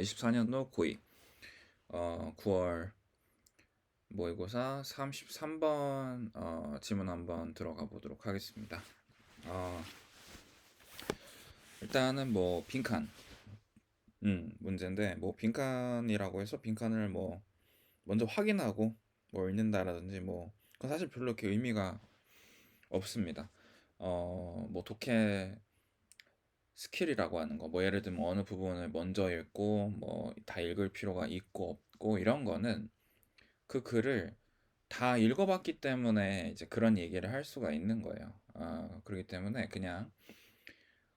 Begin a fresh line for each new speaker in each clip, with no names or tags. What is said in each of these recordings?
24년도 고2 어, 9월 모의고사 33번 어, 지문 한번 들어가 보도록 하겠습니다. 어, 일단은 뭐 빈칸 음, 문제인데 뭐 빈칸이라고 해서 빈칸을 뭐 먼저 확인하고 뭐 읽는다라든지 뭐 그건 사실 별로 이렇게 의미가 없습니다. 어, 뭐 독해 스킬이라고 하는 거, 뭐 예를 들면 어느 부분을 먼저 읽고 뭐 다 읽을 필요가 있고 없고 이런 거는 그 글을 다 읽어봤기 때문에 이제 그런 얘기를 할 수가 있는 거예요. 아, 그렇기 때문에 그냥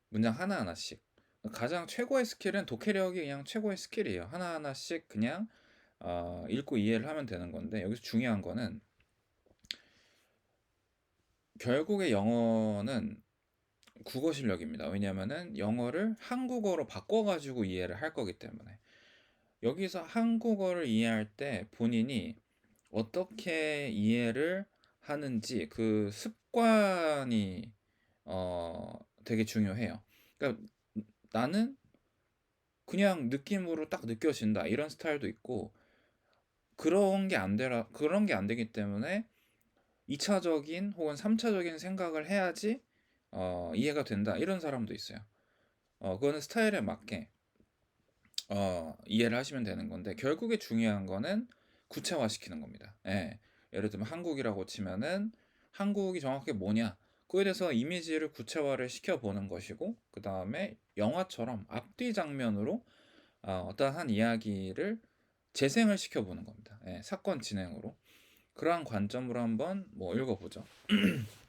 문장 하나하나씩 가장 최고의 스킬은 독해력이 그냥 최고의 스킬이에요. 하나하나씩 그냥 어, 읽고 이해를 하면 되는 건데 여기서 중요한 거는 결국에 영어는 국어 실력입니다. 왜냐하면은 영어를 한국어로 바꿔가지고 이해를 할 거기 때문에 여기서 한국어를 이해할 때 본인이 어떻게 이해를 하는지 그 습관이 어 되게 중요해요. 그러니까 나는 그냥 느낌으로 딱 느껴진다 이런 스타일도 있고 그런 게 안 되라 그런 게 안 되기 때문에 2차적인 혹은 3차적인 생각을 해야지 어, 이해가 된다 이런 사람도 있어요. 어, 그거는 스타일에 맞게 어, 이해를 하시면 되는 건데 결국에 중요한 거는 구체화시키는 겁니다. 예. 예를 들면 한국이라고 치면은 한국이 정확히 뭐냐 그에 대해서 이미지를 구체화를 시켜보는 것이고 그 다음에 영화처럼 앞뒤 장면으로 어, 어떠한 이야기를 재생을 시켜보는 겁니다. 예, 사건 진행으로 그러한 관점으로 한번 뭐 읽어보죠.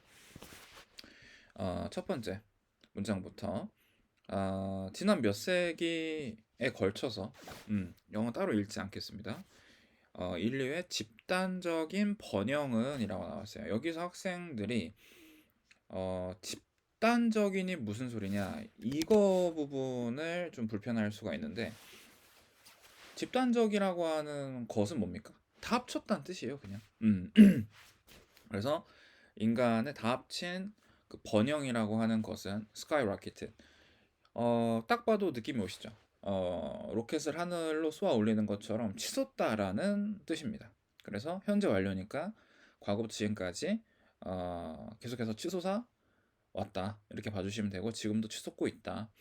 어, 첫 번째 문장부터 어, 지난 몇 세기에 걸쳐서 음, 영어 따로 읽지 않겠습니다. 어, 인류의 집단적인 번영은 이라고 나왔어요. 여기서 학생들이 어, 집단적인이 무슨 소리냐 이거 부분을 좀 불편할 수가 있는데 집단적이라고 하는 것은 뭡니까? 다 합쳤다는 뜻이에요, 그냥. 음. 그래서 인간의 다 합친 그 번영이라고 하는 것은 스카이로켓. 어, 딱 봐도 느낌이 오시죠? 어, 로켓을 하늘로 쏘아 올리는 것처럼 치솟다라는 뜻입니다. 그래서 현재 완료니까 과거부터 지금까지 어, 계속해서 치솟아 왔다 이렇게 봐주시면 되고 지금도 치솟고 있다.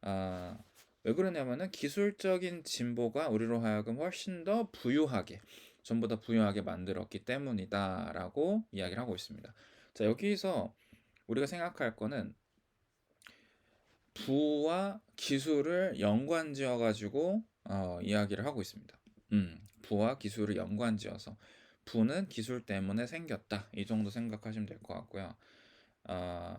아, 왜 그러냐면은 기술적인 진보가 우리로 하여금 훨씬 더 부유하게 전부 다 부유하게 만들었기 때문이다라고 이야기를 하고 있습니다. 자 여기서 우리가 생각할 거는 부와 기술을 연관지어 가지고 어, 이야기를 하고 있습니다. 음, 부와 기술을 연관지어서 부는 기술 때문에 생겼다 이 정도 생각하시면 될 것 같고요. 어,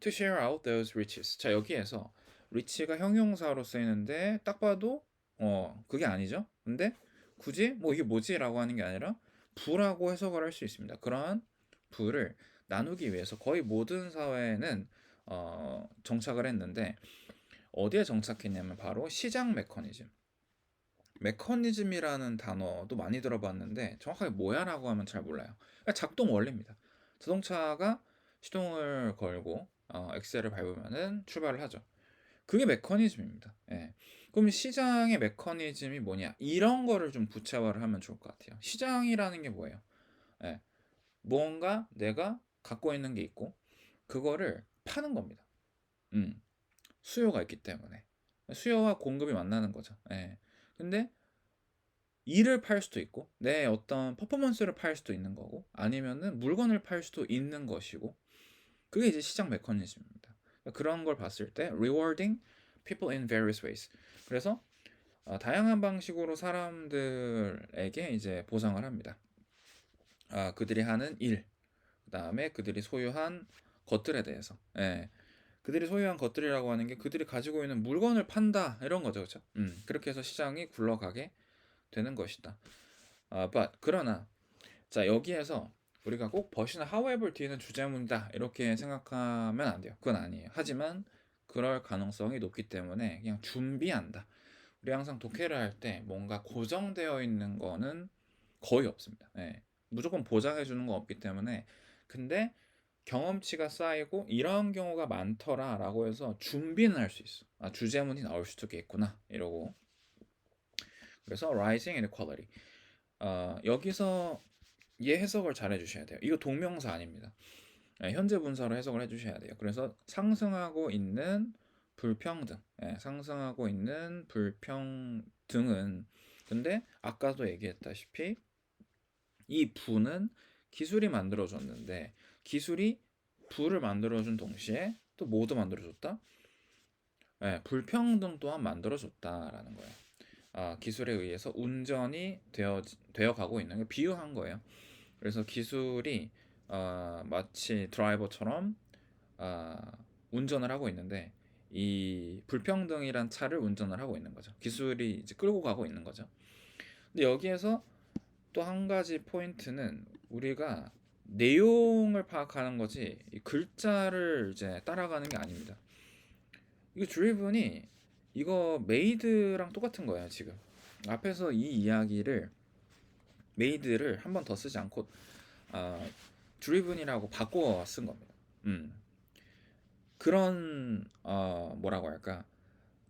to share out those riches. 자 여기에서 rich가 형용사로 쓰이는데 딱 봐도 어 그게 아니죠. 근데 굳이 뭐 이게 뭐지라고 하는 게 아니라 부라고 해석을 할 수 있습니다. 그러한 부를 나누기 위해서 거의 모든 사회는 어, 정착을 했는데 어디에 정착했냐면 바로 시장 메커니즘. 메커니즘이라는 단어도 많이 들어봤는데 정확하게 뭐야라고 하면 잘 몰라요. 그러니까 작동 원리입니다. 자동차가 시동을 걸고 어, 엑셀을 밟으면은 출발을 하죠. 그게 메커니즘입니다. 예. 그럼 시장의 메커니즘이 뭐냐? 이런 거를 좀 구체화를 하면 좋을 것 같아요. 시장이라는 게 뭐예요? 예. 무언가 내가 갖고 있는 게 있고 그거를 파는 겁니다. 음. 수요가 있기 때문에 수요와 공급이 만나는 거죠. 예. 근데 일을 팔 수도 있고 내 어떤 퍼포먼스를 팔 수도 있는 거고 아니면은 물건을 팔 수도 있는 것이고 그게 이제 시장 메커니즘입니다. 그런 걸 봤을 때 rewarding people in various ways. 그래서 어, 다양한 방식으로 사람들에게 이제 보상을 합니다. 아, 그들이 하는 일, 그 다음에 그들이 소유한 것들에 대해서. 예. 그들이 소유한 것들이라고 하는 게 그들이 가지고 있는 물건을 판다 이런 거죠, 그렇죠? 음, 그렇게 해서 시장이 굴러가게 되는 것이다. 아, but 그러나 자 여기에서 우리가 꼭 버시나 however 뒤에는 주제문이다 이렇게 생각하면 안 돼요. 그건 아니에요. 하지만 그럴 가능성이 높기 때문에 그냥 준비한다. 우리 항상 독해를 할 때 뭔가 고정되어 있는 거는 거의 없습니다. 예. 무조건 보장해 주는 건 없기 때문에 근데 경험치가 쌓이고 이런 경우가 많더라 라고 해서 준비는 할 수 있어. 아, 주제문이 나올 수도 있겠구나 이러고 그래서 rising inequality. 어, 여기서 얘 해석을 잘 해주셔야 돼요. 이거 동명사 아닙니다. 예, 현재 분사로 해석을 해주셔야 돼요. 그래서 상승하고 있는 불평등, 예, 상승하고 있는 불평등은 근데 아까도 얘기했다시피 이 부는 기술이 만들어줬는데 기술이 부를 만들어준 동시에 또 뭐도 만들어줬다? 예, 불평등 또한 만들어줬다라는 거예요. 아, 기술에 의해서 운전이 되어 되어 가고 있는 게 비유한 거예요. 그래서 기술이 어, 마치 드라이버처럼 어, 운전을 하고 있는데 이 불평등이란 차를 운전을 하고 있는 거죠. 기술이 이제 끌고 가고 있는 거죠. 근데 여기에서 또 한 가지 포인트는 우리가 내용을 파악하는 거지 이 글자를 이제 따라가는 게 아닙니다. 이거 드리븐이 이거 메이드랑 똑같은 거예요 지금 앞에서 이 이야기를 메이드를 한 번 더 쓰지 않고 어, 드리븐이라고 바꿔 쓴 겁니다. 음. 그런 어, 뭐라고 할까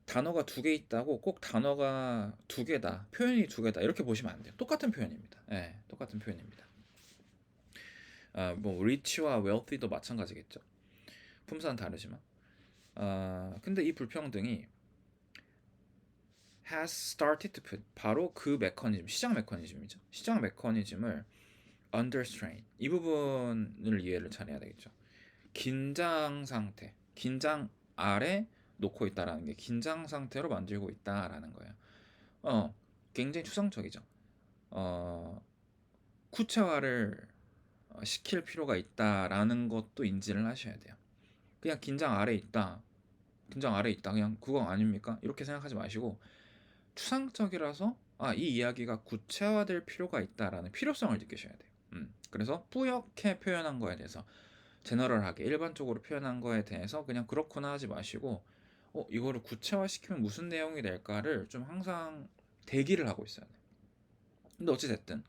단어가 두 개 있다고 꼭 단어가 두 개다 표현이 두 개다 이렇게 보시면 안 돼요. 똑같은 표현입니다. 예, 똑같은 표현입니다. 아, 뭐 rich와 wealthy도 마찬가지겠죠. 품사는 다르지만. 아, 근데 이 불평등이 has started to put 바로 그 메커니즘, 시장 메커니즘이죠. 시장 메커니즘을 under strain 이 부분을 이해를 잘해야 되겠죠. 긴장 상태, 긴장 아래 놓고 있다라는 게 긴장 상태로 만들고 있다라는 거예요. 어, 굉장히 추상적이죠. 어, 구체화를 어, 시킬 필요가 있다라는 것도 인지를 하셔야 돼요. 그냥 긴장 아래 있다. 긴장 아래 있다. 그냥 그거 아닙니까? 이렇게 생각하지 마시고 추상적이라서 아, 이 이야기가 구체화될 필요가 있다라는 필요성을 느끼셔야 돼요. 음. 그래서 뿌옇게 표현한 거에 대해서 제너럴하게 일반적으로 표현한 거에 대해서 그냥 그렇구나 하지 마시고 어, 이거를 구체화시키면 무슨 내용이 될까를 좀 항상 대기를 하고 있어야 돼요. 근데 어찌 됐든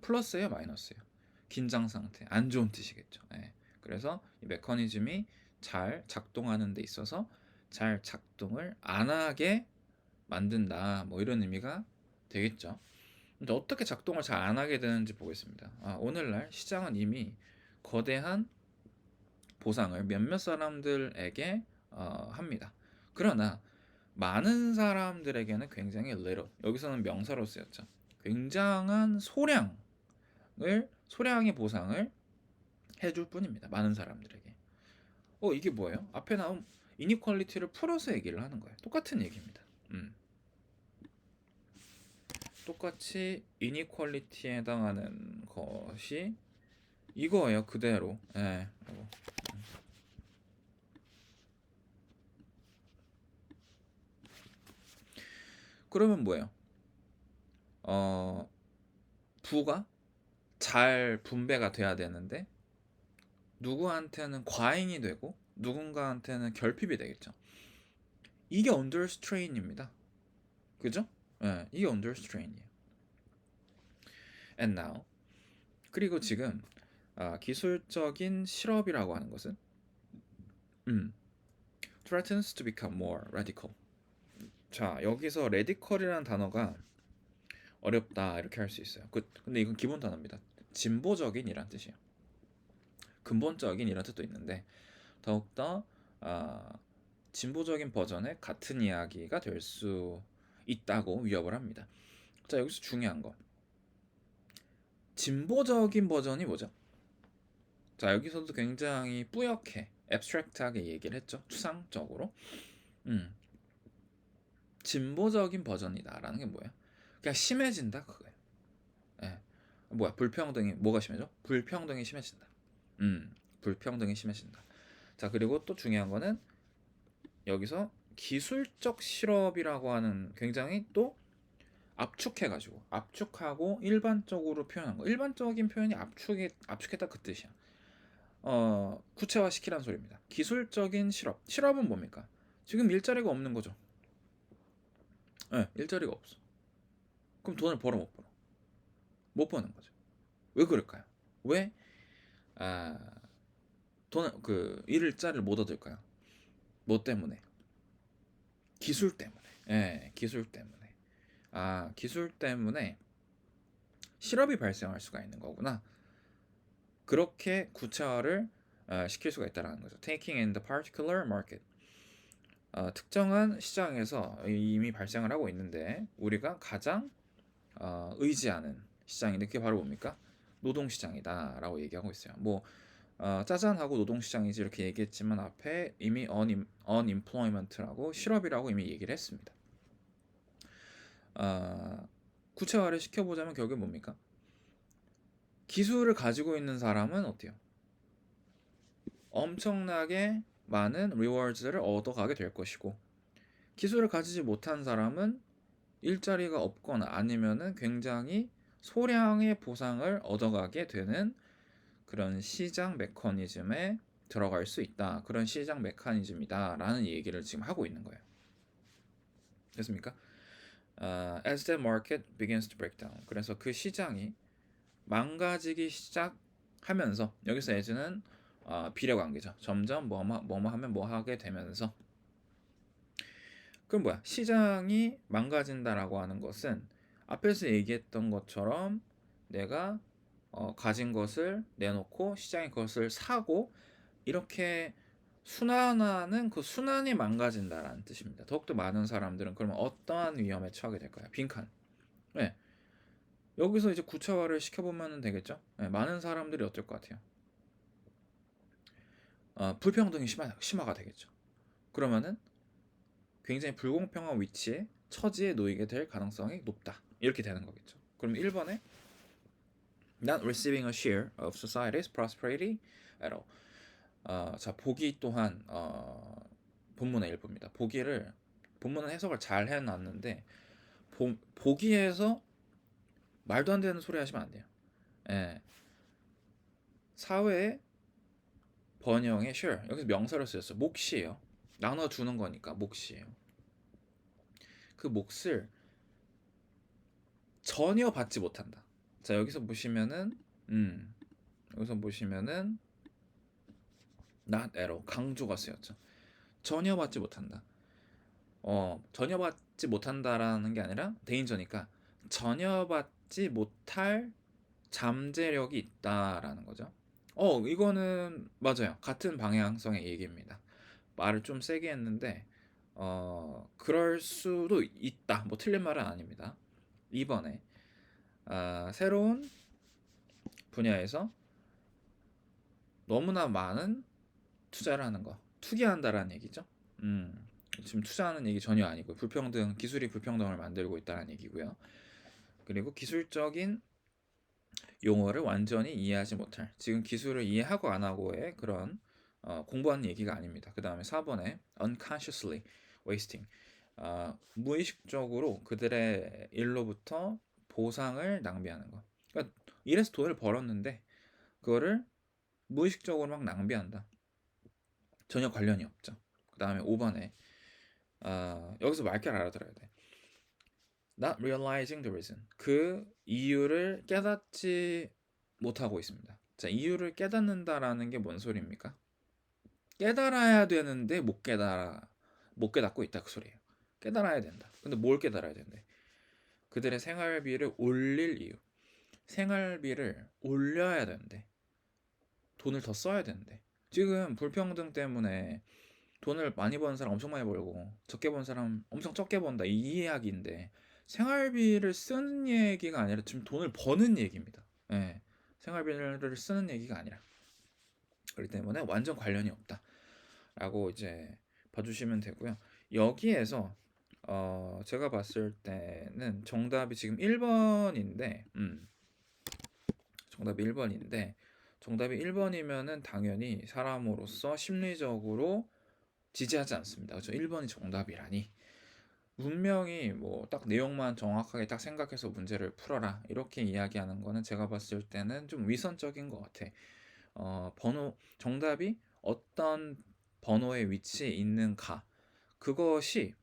플러스예요, 마이너스예요. 긴장 상태, 안 좋은 뜻이겠죠. 예. 그래서 이 메커니즘이 잘 작동하는 데 있어서 잘 작동을 안 하게 만든다. 뭐 이런 의미가 되겠죠. 근데 어떻게 작동을 잘 안 하게 되는지 보겠습니다. 아, 오늘날 시장은 이미 거대한 보상을 몇몇 사람들에게 어, 합니다. 그러나 많은 사람들에게는 굉장히 little 여기서는 명사로 쓰였죠. 굉장한 소량을 소량의 보상을 해줄 뿐입니다. 많은 사람들에게. 어 이게 뭐예요? 앞에 나온 이니퀄리티를 풀어서 얘기를 하는 거예요. 똑같은 얘기입니다. 음. 똑같이 이니퀄리티에 해당하는 것이 이거예요. 그대로. 예. 이거. 그러면 뭐예요? 어, 부가 잘 분배가 돼야 되는데 누구한테는 과잉이 되고 누군가한테는 결핍이 되겠죠. 이게 under strain입니다. 그죠? 네, 이게 under strain이에요. And now 그리고 지금 아, 기술적인 실업이라고 하는 것은 음, threatens to become more radical. 자 여기서 레디컬이라는 단어가 어렵다 이렇게 할 수 있어요. 그, 근데 이건 기본 단어입니다. 진보적인이란 뜻이에요. 근본적인 이런 뜻도 있는데 더욱더 아, 진보적인 버전의 같은 이야기가 될 수 있다고 위협을 합니다. 자 여기서 중요한 거 진보적인 버전이 뭐죠? 자 여기서도 굉장히 뿌옇게 앱스트랙트하게 얘기를 했죠. 추상적으로. 음. 진보적인 버전이다라는 게 뭐예요? 그냥 심해진다 그거예요. 예. 뭐야 불평등이 뭐가 심해져? 불평등이 심해진다. 음, 불평등이 심해진다. 자 그리고 또 중요한 거는 여기서 기술적 실업이라고 하는 굉장히 또 압축해가지고 압축하고 일반적으로 표현한 거. 일반적인 표현이 압축이 압축했다 그 뜻이야. 어 구체화시키라는 소리입니다. 기술적인 실업. 실업은 뭡니까? 지금 일자리가 없는 거죠. 네, 일자리가 없어. 그럼 돈을 벌어 못 벌어? 못 버는 거죠. 왜 그럴까요? 왜 아, 돈, 그 일자리를 못 얻을까요? 뭐 때문에? 기술 때문에. 예, 기술 때문에. 아, 기술 때문에 실업이 발생할 수가 있는 거구나. 그렇게 구체화를 어, 시킬 수가 있다는 거죠. Taking in the particular market. 어, 특정한 시장에서 이미 발생을 하고 있는데 우리가 가장 어, 의지하는 시장인데 그게 바로 뭡니까? 노동시장이다라고 얘기하고 있어요. 뭐 어, 짜잔하고 노동시장이지 이렇게 얘기했지만 앞에 이미 un, unemployment라고 실업이라고 이미 얘기를 했습니다. 어, 구체화를 시켜보자면 결국에 뭡니까? 기술을 가지고 있는 사람은 어때요? 엄청나게 많은 리워드를 얻어가게 될 것이고 기술을 가지지 못한 사람은 일자리가 없거나 아니면은 굉장히 소량의 보상을 얻어가게 되는 그런 시장 메커니즘에 들어갈 수 있다. 그런 시장 메커니즘이다 라는 얘기를 지금 하고 있는 거예요. 됐습니까? 어, as the market begins to break down. 그래서 그 시장이 망가지기 시작하면서 여기서 as는 어, 비례 관계죠. 점점 뭐뭐 뭐뭐 하면 뭐 하게 되면서 그럼 뭐야? 시장이 망가진다라고 하는 것은 앞에서 얘기했던 것처럼 내가 어, 가진 것을 내놓고 시장이 그것을 사고 이렇게 순환하는 그 순환이 망가진다라는 뜻입니다. 더욱더 많은 사람들은 그러면 어떠한 위험에 처하게 될까요? 빈칸. 네. 여기서 이제 구체화를 시켜보면 되겠죠. 네, 많은 사람들이 어떨 것 같아요? 어, 불평등이 심화, 심화가 되겠죠. 그러면은 굉장히 불공평한 위치에 처지에 놓이게 될 가능성이 높다. 이렇게 되는 거겠죠. 그럼 1번에 not receiving a share of society's prosperity at all. 어, 자 보기 또한 어, 본문의 일부입니다. 보기를 본문은 해석을 잘 해놨는데 보, 보기에서 말도 안 되는 소리 하시면 안 돼요. 예. 사회의 번영의 share 여기서 명사로 쓰였어. 몫이에요. 나눠 주는 거니까 몫이에요. 그 몫을 전혀 받지 못한다. 자 여기서 보시면은 음 여기서 보시면은 not all 강조가 쓰였죠. 전혀 받지 못한다. 어 전혀 받지 못한다라는 게 아니라 대인전이니까 전혀 받지 못할 잠재력이 있다라는 거죠. 어 이거는 맞아요. 같은 방향성의 얘기입니다. 말을 좀 세게 했는데 어 그럴 수도 있다. 뭐 틀린 말은 아닙니다. 2번에 아, 새로운 분야에서 너무나 많은 투자를 하는 거 투기한다라는 얘기죠. 음, 지금 투자하는 얘기 전혀 아니고 불평등 기술이 불평등을 만들고 있다는 얘기고요. 그리고 기술적인 용어를 완전히 이해하지 못할 지금 기술을 이해하고 안 하고의 그런 어, 공부하는 얘기가 아닙니다. 그 다음에 4번에 unconsciously wasting 어, 무의식적으로 그들의 일로부터 보상을 낭비하는 거. 그러니까 이래서 돈을 벌었는데 그거를 무의식적으로 막 낭비한다. 전혀 관련이 없죠. 그 다음에 5번에 어, 여기서 말귀를 알아들어야 돼. Not realizing the reason. 그 이유를 깨닫지 못하고 있습니다. 자, 이유를 깨닫는다라는 게 뭔 소리입니까? 깨달아야 되는데 못 깨달아 못 깨닫고 있다 그 소리예요. 깨달아야 된다. 근데 뭘 깨달아야 된대? 그들의 생활비를 올릴 이유. 생활비를 올려야 되는데 돈을 더 써야 되는데 지금 불평등 때문에 돈을 많이 버는 사람 엄청 많이 벌고 적게 버는 사람 엄청 적게 번다 이 이야기인데 생활비를 쓰는 얘기가 아니라 지금 돈을 버는 얘기입니다. 예, 생활비를 쓰는 얘기가 아니라 그렇기 때문에 완전 관련이 없다라고 이제 봐주시면 되고요. 여기에서 어, 제가 봤을 때는 정답이 지금 1번인데, 음, 정답이 1번인데, 정답이 1번이면은 당연히 사람으로서 심리적으로 지지하지 않습니다. 그렇죠? 1번이 정답이라니. 분명히 뭐 딱 내용만 정확하게 딱 생각해서 문제를 풀어라 이렇게 이야기하는 거는 제가 봤을 때는 좀 위선적인 것 같아. 어, 번호 정답이 어떤 번호의 위치에 있는가 그것이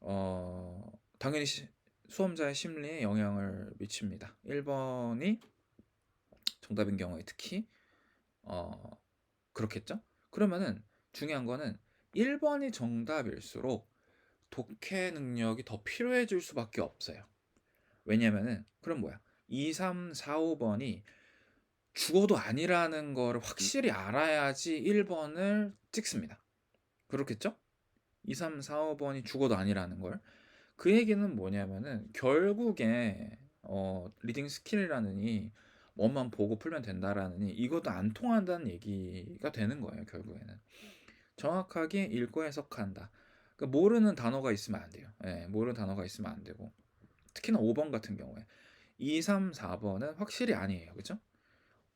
어, 당연히 시, 수험자의 심리에 영향을 미칩니다. 1번이 정답인 경우에 특히 어, 그렇겠죠? 그러면은 중요한 거는 1번이 정답일수록 독해 능력이 더 필요해질 수밖에 없어요. 왜냐면은 그럼 뭐야? 2, 3, 4, 5번이 죽어도 아니라는 거를 확실히 알아야지 1번을 찍습니다. 그렇겠죠? 2, 3, 4, 5번이 죽어도 아니라는 걸. 그 얘기는 뭐냐면은 결국에 어, 리딩 스킬이라느니 뭐만 보고 풀면 된다라느니 이것도 안 통한다는 얘기가 되는 거예요. 결국에는 정확하게 읽고 해석한다. 그러니까 모르는 단어가 있으면 안 돼요. 예, 모르는 단어가 있으면 안 되고 특히나 5번 같은 경우에 2, 3, 4번은 확실히 아니에요. 그죠?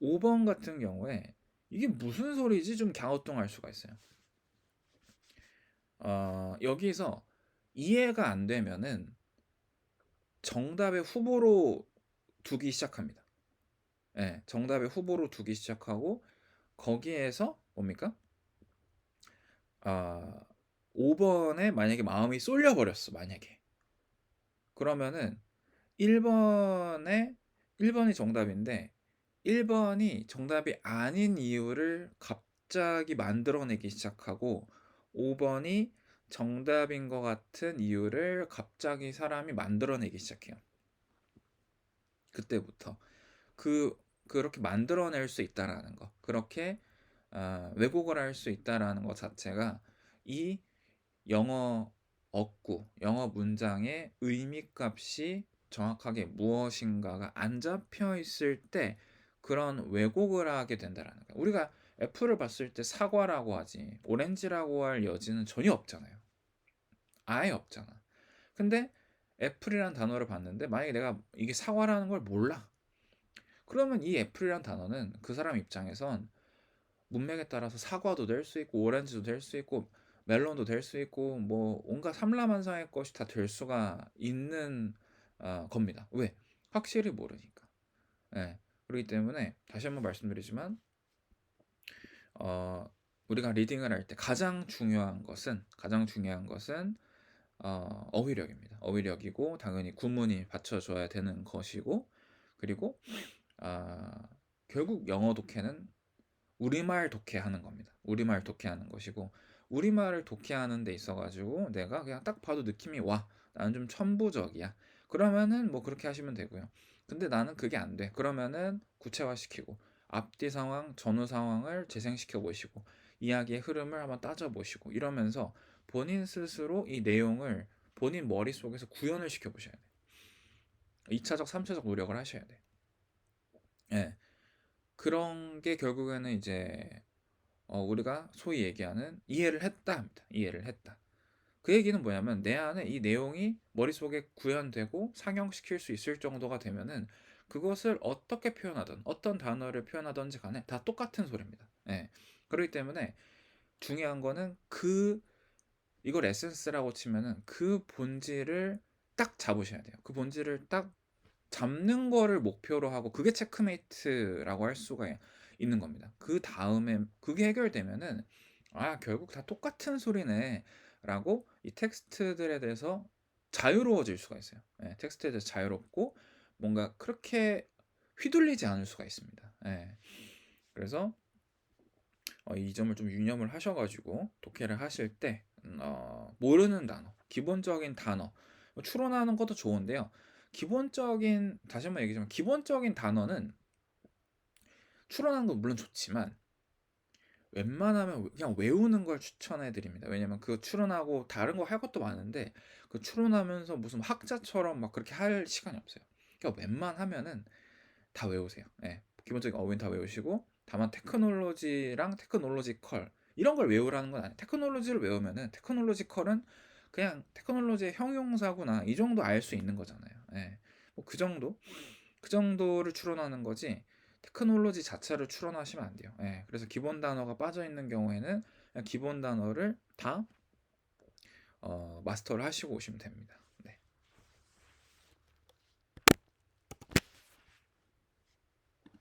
5번 같은 경우에 이게 무슨 소리지 좀 갸우뚱할 수가 있어요. 어, 여기서 이해가 안 되면은 정답의 후보로 두기 시작합니다. 예, 정답의 후보로 두기 시작하고 거기에서 뭡니까? 아, 5번에 만약에 마음이 쏠려 버렸어. 만약에. 그러면은 1번에 1번이 정답인데 1번이 정답이 아닌 이유를 갑자기 만들어내기 시작하고 5번이 정답인 것 같은 이유를 갑자기 사람이 만들어내기 시작해요. 그때부터 그 그렇게 만들어낼 수 있다라는 거, 그렇게 어, 왜곡을 할 수 있다라는 것 자체가 이 영어 어구, 영어 문장의 의미값이 정확하게 무엇인가가 안 잡혀 있을 때 그런 왜곡을 하게 된다라는 거예요. 우리가 애플을 봤을 때 사과라고 하지 오렌지라고 할 여지는 전혀 없잖아요. 아예 없잖아. 근데 애플이란 단어를 봤는데 만약에 내가 이게 사과라는 걸 몰라. 그러면 이 애플이란 단어는 그 사람 입장에선 문맥에 따라서 사과도 될 수 있고 오렌지도 될 수 있고 멜론도 될 수 있고 뭐 온갖 삼라만상의 것이 다 될 수가 있는 어, 겁니다. 왜? 확실히 모르니까. 예. 그렇기 때문에 다시 한번 말씀드리지만 어, 우리가 리딩을 할 때 가장 중요한 것은 가장 중요한 것은 어, 어휘력입니다. 어휘력이고 당연히 구문이 받쳐줘야 되는 것이고 그리고 아, 결국 영어 독해는 우리말 독해하는 겁니다. 우리말 독해하는 것이고 우리말을 독해하는 데 있어가지고 내가 그냥 딱 봐도 느낌이 와 나는 좀 천부적이야. 그러면은 뭐 그렇게 하시면 되고요. 근데 나는 그게 안 돼. 그러면은 구체화시키고 앞뒤 상황, 전후 상황을 재생시켜 보시고 이야기의 흐름을 한번 따져 보시고 이러면서 본인 스스로 이 내용을 본인 머릿속에서 구현을 시켜 보셔야 돼. 2차적, 3차적 노력을 하셔야 돼. 예. 그런 게 결국에는 이제 어, 우리가 소위 얘기하는 이해를 했다 합니다. 이해를 했다. 그 얘기는 뭐냐면 내 안에 이 내용이 머릿속에 구현되고 상영시킬 수 있을 정도가 되면은 그것을 어떻게 표현하든 어떤 단어를 표현하든지 간에 다 똑같은 소리입니다. 예. 그렇기 때문에 중요한 거는 그 이걸 에센스라고 치면은 그 본질을 딱 잡으셔야 돼요. 그 본질을 딱 잡는 거를 목표로 하고 그게 체크메이트라고 할 수가 있는 겁니다. 그 다음에 그게 해결되면은 아 결국 다 똑같은 소리네라고 이 텍스트들에 대해서 자유로워질 수가 있어요. 예, 텍스트에 대해서 자유롭고 뭔가 그렇게 휘둘리지 않을 수가 있습니다. 예. 그래서 어, 이 점을 좀 유념을 하셔가지고 독해를 하실 때 음, 어, 모르는 단어, 기본적인 단어 뭐 추론하는 것도 좋은데요. 기본적인 다시 한번 얘기하자면 기본적인 단어는 추론하는 건 물론 좋지만 웬만하면 그냥 외우는 걸 추천해 드립니다. 왜냐면 그 추론하고 다른 거 할 것도 많은데 그 추론하면서 무슨 학자처럼 막 그렇게 할 시간이 없어요. 그러니까 웬만하면은 다 외우세요. 예. 기본적인 어휘는 다 외우시고 다만 테크놀로지랑 테크놀로지컬 이런 걸 외우라는 건 아니에요. 테크놀로지를 외우면은 테크놀로지컬은 그냥 테크놀로지의 형용사구나 이 정도 알 수 있는 거잖아요. 예. 뭐그 정도 그 정도를 추론하는 거지 테크놀로지 자체를 추론하시면 안 돼요. 예. 그래서 기본 단어가 빠져 있는 경우에는 기본 단어를 다 어, 마스터를 하시고 오시면 됩니다.